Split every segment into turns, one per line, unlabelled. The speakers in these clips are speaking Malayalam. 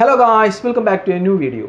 Hello guys welcome back to a new video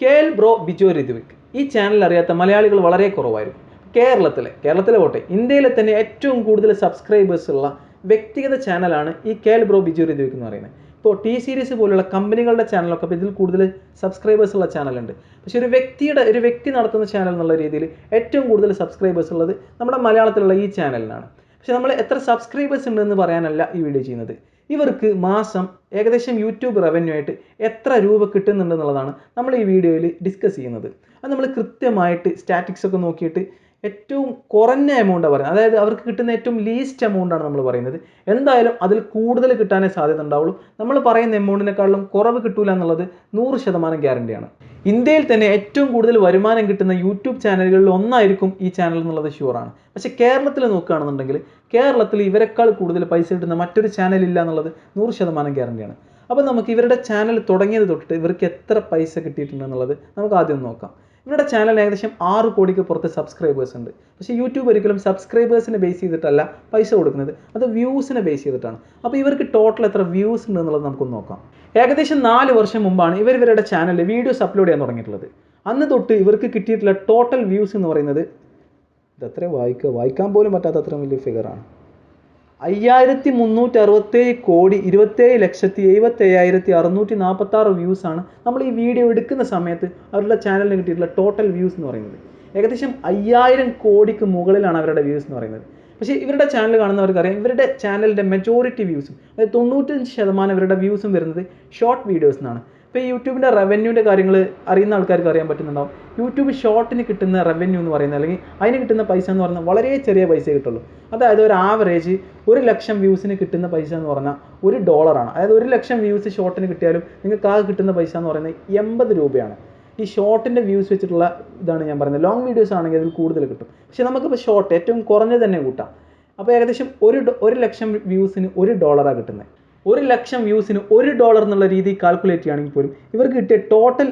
K L bro Bijo Rathivik ഈ ചാനൽ അറിയാത്ത മലയാളികൾ വളരെ കുറവായിരുന്നു കേരളത്തിലെ കേരളത്തിലെ പോട്ടെ ഇന്ത്യയിലെ തന്നെ ഏറ്റവും കൂടുതൽ സബ്സ്ക്രൈബേഴ്സ് ഉള്ള വ്യക്തിഗത ചാനലാണ് ഈ K L bro Bijo Rathivik എന്ന് പറയുന്നത്. ഇപ്പോൾ ടി സീരീസ് പോലുള്ള കമ്പനികളുടെ ചാനലൊക്കെ ഇതിൽ കൂടുതൽ സബ്സ്ക്രൈബേഴ്സ് ഉള്ള ചാനലുണ്ട് പക്ഷേ ഒരു വ്യക്തിയുടെ ഒരു വ്യക്തി നടത്തുന്ന ചാനൽ എന്നുള്ള രീതിയിൽ ഏറ്റവും കൂടുതൽ സബ്സ്ക്രൈബേഴ്സ് ഉള്ളത് നമ്മുടെ മലയാളത്തിലുള്ള ഈ ചാനലിനാണ് പക്ഷേ നമ്മൾ എത്ര സബ്സ്ക്രൈബേഴ്സ് ഉണ്ടെന്ന് പറയാനല്ല ഈ വീഡിയോ ചെയ്യുന്നത്. ഇവർക്ക് മാസം ഏകദേശം യൂട്യൂബ് റവന്യൂ ആയിട്ട് എത്ര രൂപ കിട്ടുന്നുണ്ടെന്നുള്ളതാണ് നമ്മൾ ഈ വീഡിയോയിൽ ഡിസ്കസ് ചെയ്യുന്നത്. അത് നമ്മൾ കൃത്യമായിട്ട് സ്റ്റാറ്റിക്സ് ഒക്കെ നോക്കിയിട്ട് ഏറ്റവും കുറഞ്ഞ എമൗണ്ട് പറയുന്നത്. അതായത് അവർക്ക് കിട്ടുന്ന ഏറ്റവും ലീസ്റ്റ് എമൗണ്ടാണ് നമ്മൾ പറയുന്നത്. എന്തായാലും അതിൽ കൂടുതൽ കിട്ടാനേ സാധ്യത ഉണ്ടാവുള്ളൂ. നമ്മൾ പറയുന്ന എമൗണ്ടിനെക്കാളും കുറവ് കിട്ടൂല എന്നുള്ളത് നൂറ് ശതമാനം ഗ്യാരണ്ടിയാണ് ഇന്ത്യയിൽ തന്നെ ഏറ്റവും കൂടുതൽ വരുമാനം കിട്ടുന്ന യൂട്യൂബ് ചാനലുകളിൽ ഒന്നായിരിക്കും ഈ ചാനൽ എന്നുള്ളത് ഷുവറാണ് പക്ഷേ കേരളത്തിൽ നോക്കുകയാണെന്നുണ്ടെങ്കിൽ കേരളത്തിൽ ഇവരെക്കാൾ കൂടുതൽ പൈസ കിട്ടുന്ന മറ്റൊരു ചാനൽ ഇല്ല എന്നുള്ളത് നൂറ് ശതമാനം ഗ്യാരണ്ടിയാണ് അപ്പോൾ നമുക്ക് ഇവരുടെ ചാനൽ തുടങ്ങിയത് തൊട്ടിട്ട് ഇവർക്ക് എത്ര പൈസ കിട്ടിയിട്ടുണ്ട് എന്നുള്ളത് നമുക്ക് ആദ്യം നോക്കാം. ഇവരുടെ ചാനൽ ഏകദേശം ആറ് കോടിക്ക് പുറത്ത് സബ്സ്ക്രൈബേഴ്സ് ഉണ്ട്. പക്ഷേ യൂട്യൂബ് ഒരിക്കലും സബ്സ്ക്രൈബേഴ്സിനെ ബേസ് ചെയ്തിട്ടല്ല പൈസ കൊടുക്കുന്നത്. അത് വ്യൂസിനെ ബേസ് ചെയ്തിട്ടാണ്. അപ്പോൾ ഇവർക്ക് ടോട്ടൽ എത്ര വ്യൂസ് ഉണ്ട് എന്നുള്ളത് നമുക്കൊന്ന് നോക്കാം. ഏകദേശം നാല് വർഷം മുമ്പാണ് ഇവർ ഇവരുടെ ചാനലിൽ വീഡിയോസ് അപ്ലോഡ് ചെയ്യാൻ തുടങ്ങിയിട്ടുള്ളത്. അന്ന് തൊട്ട് ഇവർക്ക് കിട്ടിയിട്ടുള്ള ടോട്ടൽ വ്യൂസ് എന്ന് പറയുന്നത് ഇത് അത്ര വായിക്കുക വായിക്കാൻ പോലും പറ്റാത്ത അത്രയും വലിയ ഫിഗറാണ് അയ്യായിരത്തി മുന്നൂറ്റി അറുപത്തേഴ് കോടി ഇരുപത്തേഴ് ലക്ഷത്തി എഴുപത്തി അയ്യായിരത്തി അറുന്നൂറ്റി നാൽപ്പത്തി ആറ് വ്യൂസാണ് നമ്മൾ ഈ വീഡിയോ എടുക്കുന്ന സമയത്ത് അവരുടെ ചാനലിന് കിട്ടിയിട്ടുള്ള ടോട്ടൽ വ്യൂസ് എന്ന് പറയുന്നത്. ഏകദേശം അയ്യായിരം കോടിക്ക് മുകളിലാണ് അവരുടെ വ്യൂസ് എന്ന് പറയുന്നത്. പക്ഷേ ഇവരുടെ ചാനൽ കാണുന്നവർക്കറിയാം ഇവരുടെ ചാനലിന്റെ മെജോറിറ്റി വ്യൂസും അതായത് തൊണ്ണൂറ്റഞ്ച് ശതമാനം ഇവരുടെ വ്യൂസും വരുന്നത് ഷോർട്ട് വീഡിയോസ് എന്നാണ് ഇപ്പോൾ യൂട്യൂബിന്റെ റവന്യൂന്റെ കാര്യങ്ങൾ അറിയുന്ന ആൾക്കാർക്ക് അറിയാൻ പറ്റുന്നുണ്ടാവും. യൂട്യൂബ് ഷോർട്ടിന് കിട്ടുന്ന റവന്യൂ എന്ന് പറയുന്നത് അല്ലെങ്കിൽ അതിന് കിട്ടുന്ന പൈസ എന്ന് പറഞ്ഞാൽ വളരെ ചെറിയ പൈസ കിട്ടുള്ളൂ. അതായത് ഒരു ആവറേജ് ഒരു ലക്ഷം വ്യൂസിന് കിട്ടുന്ന പൈസ എന്ന് പറഞ്ഞാൽ ഒരു ഡോളറാണ് അതായത് ഒരു ലക്ഷം വ്യൂസ് ഷോർട്ടിന് കിട്ടിയാലും നിങ്ങൾക്ക് ആകെ കിട്ടുന്ന പൈസ എന്ന് പറയുന്നത് എൺപത് രൂപയാണ്. ഈ ഷോർട്ടിന്റെ വ്യൂസ് വെച്ചിട്ടുള്ള ഇതാണ് ഞാൻ പറയുന്നത്. ലോങ് വീഡിയോസ് ആണെങ്കിൽ അതിൽ കൂടുതൽ കിട്ടും. പക്ഷേ നമുക്കിപ്പോൾ ഷോർട്ട് ഏറ്റവും കുറഞ്ഞത് തന്നെ കൂട്ടാം. അപ്പോൾ ഏകദേശം ഒരു ഒരു ലക്ഷം വ്യൂസിന് ഒരു ഡോളറാണ് കിട്ടുന്നത്. ഒരു ലക്ഷം വ്യൂസിന് ഒരു ഡോളർ എന്നുള്ള രീതിയിൽ കാൽക്കുലേറ്റ് ചെയ്യുകയാണെങ്കിൽ പോലും ഇവർക്ക് കിട്ടിയ ടോട്ടൽ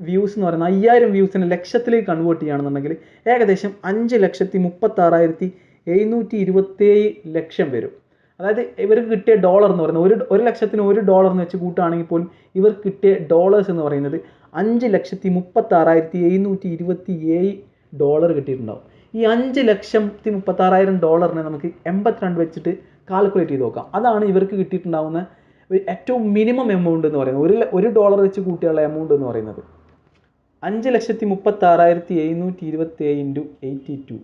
വ്യൂസ് എന്ന് പറയുന്നത് അയ്യായിരം വ്യൂസിന് ലക്ഷത്തിലേക്ക് കൺവേർട്ട് ചെയ്യുകയാണെന്നുണ്ടെങ്കിൽ ഏകദേശം അഞ്ച് ലക്ഷത്തി മുപ്പത്താറായിരത്തി എഴുന്നൂറ്റി ഇരുപത്തേഴ് ലക്ഷം വരും. അതായത് ഇവർക്ക് കിട്ടിയ ഡോളർ എന്ന് പറയുന്നത് ഒരു ഒരു ലക്ഷത്തിന് ഒരു ഡോളർ എന്ന് വെച്ച് കൂട്ടുകയാണെങ്കിൽ പോലും ഇവർക്ക് കിട്ടിയ ഡോളേഴ്സ് എന്ന് പറയുന്നത് അഞ്ച് ലക്ഷത്തി മുപ്പത്താറായിരത്തി എഴുന്നൂറ്റി ഇരുപത്തി ഏഴ് ഡോളർ കിട്ടിയിട്ടുണ്ടാവും. ഈ അഞ്ച് ലക്ഷത്തി മുപ്പത്താറായിരം ഡോളറിനെ നമുക്ക് എൺപത്തിരണ്ട് വെച്ചിട്ട് കാൽക്കുലേറ്റ് ചെയ്ത് നോക്കാം. അതാണ് ഇവർക്ക് കിട്ടിയിട്ടുണ്ടാവുന്ന ഏറ്റവും മിനിമം എമൗണ്ട് എന്ന് പറയുന്നത്. ഒരു ഒരു ഡോളർ വെച്ച് കൂട്ടിയുള്ള എമൗണ്ട് എന്ന് പറയുന്നത്. അഞ്ച് ലക്ഷത്തി മുപ്പത്താറായിരത്തി എഴുന്നൂറ്റി ഇരുപത്തി ഏഴ് ഇന്റു എയ്റ്റി ടു.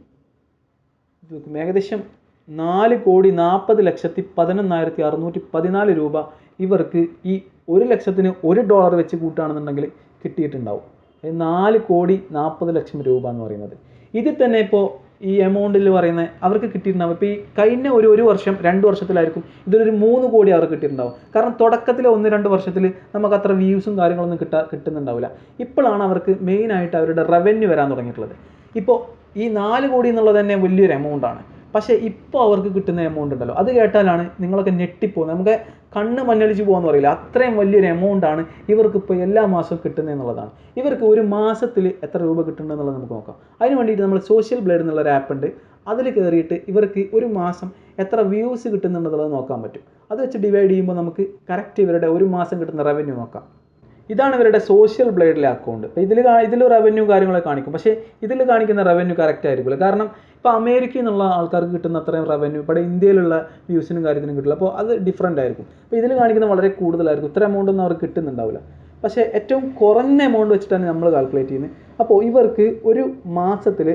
ഏകദേശം നാല് കോടി നാൽപ്പത് ലക്ഷത്തി പതിനൊന്നായിരത്തി അറുന്നൂറ്റി പതിനാല് രൂപ ഇവർക്ക് ഈ ഒരു ലക്ഷത്തിന് ഒരു ഡോളർ വെച്ച് കൂട്ടുകയാണെന്നുണ്ടെങ്കിൽ കിട്ടിയിട്ടുണ്ടാവും. നാല് കോടി നാൽപ്പത് ലക്ഷം രൂപ എന്ന് പറയുന്നത്. ഇതിൽ തന്നെ ഇപ്പോൾ ഈ എമൗണ്ടിൽ പറയുന്നത് അവർക്ക് കിട്ടിയിട്ടുണ്ടാവും. ഇപ്പോൾ ഈ കഴിഞ്ഞ ഒരു ഒരു വർഷം രണ്ട് വർഷത്തിലായിരിക്കും ഇതിലൊരു മൂന്ന് കോടി അവർക്ക് കിട്ടിയിട്ടുണ്ടാവും. കാരണം തുടക്കത്തിലെ ഒന്ന് രണ്ട് വർഷത്തിൽ നമുക്ക് അത്ര വ്യൂസും കാര്യങ്ങളൊന്നും കിട്ടാ കിട്ടുന്നുണ്ടാവില്ല. ഇപ്പോഴാണ് അവർക്ക് മെയിനായിട്ട് അവരുടെ റവന്യൂ വരാൻ തുടങ്ങിയിട്ടുള്ളത്. ഇപ്പോൾ ഈ നാല് കോടി എന്നുള്ളത് തന്നെ വലിയൊരു എമൗണ്ട് ആണ്. പക്ഷേ ഇപ്പോൾ അവർക്ക് കിട്ടുന്ന എമൗണ്ട് ഉണ്ടല്ലോ. അത് കേട്ടാലാണ് നിങ്ങളൊക്കെ ഞെട്ടിപ്പോകുന്നത് നമുക്ക് കണ്ണ് മഞ്ഞളിച്ച് പോകുമെന്ന് പറയില്ല. അത്രയും വലിയൊരു എമൗണ്ട് ആണ് ഇവർക്ക് ഇപ്പോൾ എല്ലാ മാസവും കിട്ടുന്നത് എന്നുള്ളതാണ്. ഇവർക്ക് ഒരു മാസത്തിൽ എത്ര രൂപ കിട്ടുന്നുണ്ടെന്നുള്ളത് നമുക്ക് നോക്കാം. അതിന് വേണ്ടിയിട്ട് നമ്മൾ സോഷ്യൽ ബ്ലേഡ് എന്നുള്ള ഒരു ആപ്പ് ഉണ്ട്. അതിൽ കയറിയിട്ട് ഇവർക്ക് ഒരു മാസം എത്ര വ്യൂസ് കിട്ടുന്നുണ്ടെന്നുള്ളത് നോക്കാൻ പറ്റും. അത് വെച്ച് ഡിവൈഡ് ചെയ്യുമ്പോൾ നമുക്ക് കറക്റ്റ് ഇവരുടെ ഒരു മാസം കിട്ടുന്ന റവന്യൂ നോക്കാം. ഇതാണ് ഇവരുടെ സോഷ്യൽ ബ്ലേഡിലെ അക്കൗണ്ട് ഇതിൽ ഇതിൽ റവന്യൂ കാര്യങ്ങളൊക്കെ കാണിക്കും. പക്ഷേ ഇതിൽ കാണിക്കുന്ന റവന്യൂ കറക്റ്റ് ആയിരിക്കില്ല കാരണം ഇപ്പോൾ അമേരിക്കയിൽ നിന്നുള്ള ആൾക്കാർക്ക് കിട്ടുന്ന അത്രയും റവന്യൂ ഇവിടെ ഇന്ത്യയിലുള്ള വ്യൂസിനും കാര്യത്തിനും കിട്ടില്ല. അപ്പോൾ അത് ഡിഫറെന്റ് ആയിരിക്കും. അപ്പോൾ ഇതിൽ കാണിക്കുന്ന വളരെ കൂടുതലായിരിക്കും. ഇത്ര എമൗണ്ട് ഒന്നും അവർക്ക് കിട്ടുന്നുണ്ടാവില്ല. പക്ഷേ ഏറ്റവും കുറഞ്ഞ എമൗണ്ട് വെച്ചിട്ടാണ് നമ്മൾ കാൽക്കുലേറ്റ് ചെയ്യുന്നത്. അപ്പോൾ ഇവർക്ക് ഒരു മാസത്തിൽ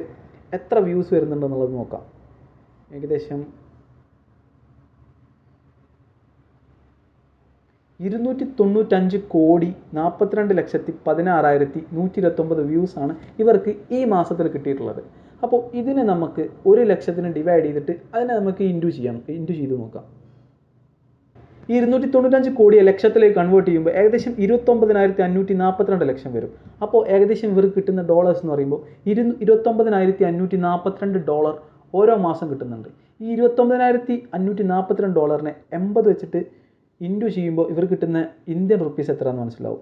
എത്ര വ്യൂസ് വരുന്നുണ്ടെന്നുള്ളത് നോക്കാം. ഏകദേശം ഇരുന്നൂറ്റി തൊണ്ണൂറ്റഞ്ച് കോടി നാൽപ്പത്തിരണ്ട് ലക്ഷത്തി പതിനാറായിരത്തി നൂറ്റി ഇരുപത്തൊമ്പത് വ്യൂസാണ് ഇവർക്ക് ഈ മാസത്തിൽ കിട്ടിയിട്ടുള്ളത്. അപ്പോൾ ഇതിനെ നമുക്ക് ഒരു ലക്ഷത്തിന് ഡിവൈഡ് ചെയ്തിട്ട് അതിനെ നമുക്ക് ഇന്റു ചെയ്യാം. ഇന്റു ചെയ്ത് നോക്കാം. ഈ ഇരുന്നൂറ്റി തൊണ്ണൂറ്റഞ്ച് കോടിയെ ലക്ഷത്തിലേക്ക് കൺവേർട്ട് ചെയ്യുമ്പോൾ ഏകദേശം ഇരുപത്തൊമ്പതിനായിരത്തി അഞ്ഞൂറ്റി നാൽപ്പത്തിരണ്ട് ലക്ഷം വരും. അപ്പോൾ ഏകദേശം ഇവർക്ക് കിട്ടുന്ന ഡോളേഴ്സ് എന്ന് പറയുമ്പോൾ ഇരു ഇരുപത്തൊമ്പതിനായിരത്തി അഞ്ഞൂറ്റി നാൽപ്പത്തിരണ്ട് ഡോളർ ഓരോ മാസം കിട്ടുന്നുണ്ട്. ഈ ഇരുപത്തൊമ്പതിനായിരത്തി അഞ്ഞൂറ്റി നാൽപ്പത്തിരണ്ട് ഡോളറിനെ എൺപത് വെച്ചിട്ട് ഇന്റു ചെയ്യുമ്പോൾ ഇവർ കിട്ടുന്ന ഇന്ത്യൻ റുപ്പീസ് എന്ന് മനസ്സിലാവും?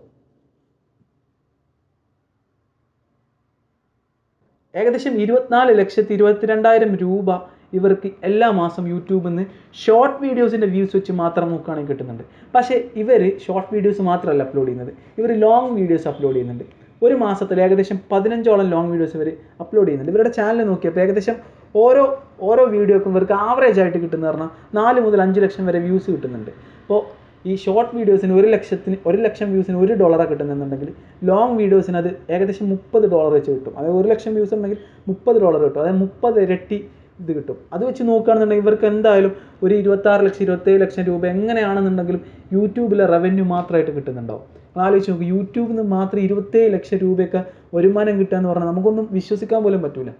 ഏകദേശം ഇരുപത്തിനാല് ലക്ഷത്തി ഇരുപത്തിരണ്ടായിരം രൂപ ഇവർക്ക് എല്ലാ മാസം യൂട്യൂബിൽ നിന്ന് ഷോർട്ട് വീഡിയോസിന്റെ വ്യൂസ് വെച്ച് മാത്രം നോക്കുകയാണെങ്കിൽ കിട്ടുന്നുണ്ട്. പക്ഷേ ഇവർ ഷോർട്ട് വീഡിയോസ് മാത്രമല്ല അപ്ലോഡ് ചെയ്യുന്നത്. ഇവർ ലോങ് വീഡിയോസ് അപ്ലോഡ് ചെയ്യുന്നുണ്ട്. ഒരു മാസത്തിൽ ഏകദേശം പതിനഞ്ചോളം ലോങ് വീഡിയോസ് ഇവർ അപ്ലോഡ് ചെയ്യുന്നുണ്ട്. ഇവരുടെ ചാനൽ നോക്കിയപ്പോൾ ഏകദേശം ഓരോ ഓരോ വീഡിയോക്കും ഇവർക്ക് ആവറേജ് ആയിട്ട് കിട്ടുന്ന പറഞ്ഞാൽ നാല് മുതൽ അഞ്ച് ലക്ഷം വരെ വ്യൂസ് കിട്ടുന്നുണ്ട്. അപ്പോൾ ഈ ഷോർട്ട് വീഡിയോസിന് ഒരു ലക്ഷത്തിന് ഒരു ലക്ഷം വ്യൂസിന് ഒരു ഡോളറാണ് കിട്ടുന്നുണ്ടെങ്കിൽ ലോങ് വീഡിയോസിന് അത് ഏകദേശം മുപ്പത് ഡോളർ വെച്ച് കിട്ടും. അതായത് ഒരു ലക്ഷം വ്യൂസ് ഉണ്ടെങ്കിൽ മുപ്പത് ഡോളർ കിട്ടും. അതായത് മുപ്പത് ഇരട്ടി ഇത് കിട്ടും. അത് വെച്ച് നോക്കുകയാണെന്നുണ്ടെങ്കിൽ ഇവർക്ക് എന്തായാലും ഒരു ഇരുപത്താറ് ലക്ഷം ഇരുപത്തേഴ് ലക്ഷം രൂപ എങ്ങനെയാണെന്നുണ്ടെങ്കിലും യൂട്യൂബിലെ റവന്യൂ മാത്രമായിട്ട് കിട്ടുന്നുണ്ടാവും. നിങ്ങൾ ആലോചിച്ച് നോക്കുക യൂട്യൂബിൽ നിന്ന് മാത്രം ഇരുപത്തേഴ് ലക്ഷം രൂപയൊക്കെ വരുമാനം കിട്ടുക എന്ന് പറഞ്ഞാൽ നമുക്കൊന്നും വിശ്വസിക്കാൻ പോലും പറ്റില്ല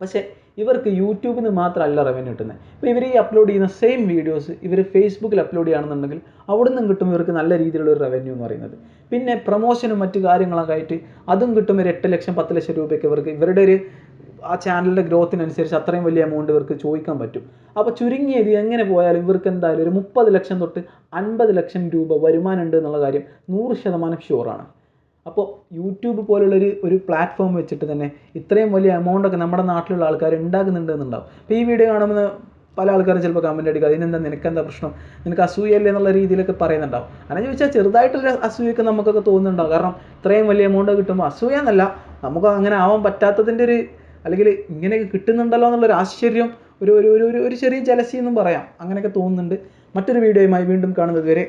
പക്ഷേ ഇവർക്ക് യൂട്യൂബിൽ നിന്ന് മാത്രമല്ല റവന്യൂ കിട്ടുന്നത് ഇപ്പോൾ ഇവർ ഈ അപ്ലോഡ് ചെയ്യുന്ന സെയിം വീഡിയോസ് ഇവർ ഫേസ്ബുക്കിൽ അപ്ലോഡ് ചെയ്യുകയാണെന്നുണ്ടെങ്കിൽ അവിടെ നിന്നും കിട്ടും ഇവർക്ക് നല്ല രീതിയിലുള്ള ഒരു റവന്യൂ എന്ന് പറയുന്നത്. പിന്നെ പ്രൊമോഷനും മറ്റു കാര്യങ്ങളൊക്കെ ആയിട്ട് അതും കിട്ടും ഒരു എട്ട് ലക്ഷം പത്ത് ലക്ഷം രൂപയൊക്കെ ഇവർക്ക്. ഇവരുടെ ഒരു ആ ചാനലിന്റെ ഗ്രോത്തിനനുസരിച്ച് അത്രയും വലിയ എമൗണ്ട് ഇവർക്ക് ചോദിക്കാൻ പറ്റും. അപ്പോൾ ചുരുങ്ങിയത് എങ്ങനെ പോയാലും ഇവർക്ക് എന്തായാലും ഒരു മുപ്പത് ലക്ഷം തൊട്ട് അൻപത് ലക്ഷം രൂപ വരുമാനം ഉണ്ട് എന്നുള്ള കാര്യം നൂറ് ശതമാനം ഷുവറാണ് അപ്പോൾ യൂട്യൂബ് പോലുള്ളൊരു ഒരു പ്ലാറ്റ്ഫോം വെച്ചിട്ട് തന്നെ ഇത്രയും വലിയ എമൗണ്ടൊക്കെ നമ്മുടെ നാട്ടിലുള്ള ആൾക്കാർ ഉണ്ടാക്കുന്നുണ്ട് എന്നുണ്ടാവും അപ്പോൾ ഈ വീഡിയോ കാണുമ്പോൾ പല ആൾക്കാരും ചിലപ്പോൾ കമന്റ് അടിക്കുക അതിനെന്താ നിനക്കെന്താ പ്രശ്നം? നിനക്ക് അസൂയല്ലേ എന്നുള്ള രീതിയിലൊക്കെ പറയുന്നുണ്ടാവും. അങ്ങനെ ചോദിച്ചാൽ ചെറുതായിട്ടൊരു അസൂയൊക്കെ നമുക്കൊക്കെ തോന്നുന്നുണ്ടാവും. കാരണം ഇത്രയും വലിയ എമൗണ്ട് കിട്ടുമ്പോൾ അസൂയ എന്നല്ല നമുക്ക് അങ്ങനെ ആവാൻ പറ്റാത്തതിന്റെ ഒരു അല്ലെങ്കിൽ ഇങ്ങനെയൊക്കെ കിട്ടുന്നുണ്ടല്ലോ എന്നുള്ളൊരു ആശ്ചര്യം ഒരു ഒരു ഒരു ഒരു ചെറിയ ജലസി എന്നും പറയാം. അങ്ങനെയൊക്കെ തോന്നുന്നുണ്ട്. മറ്റൊരു വീഡിയോയുമായി വീണ്ടും കാണുന്നത് വരെ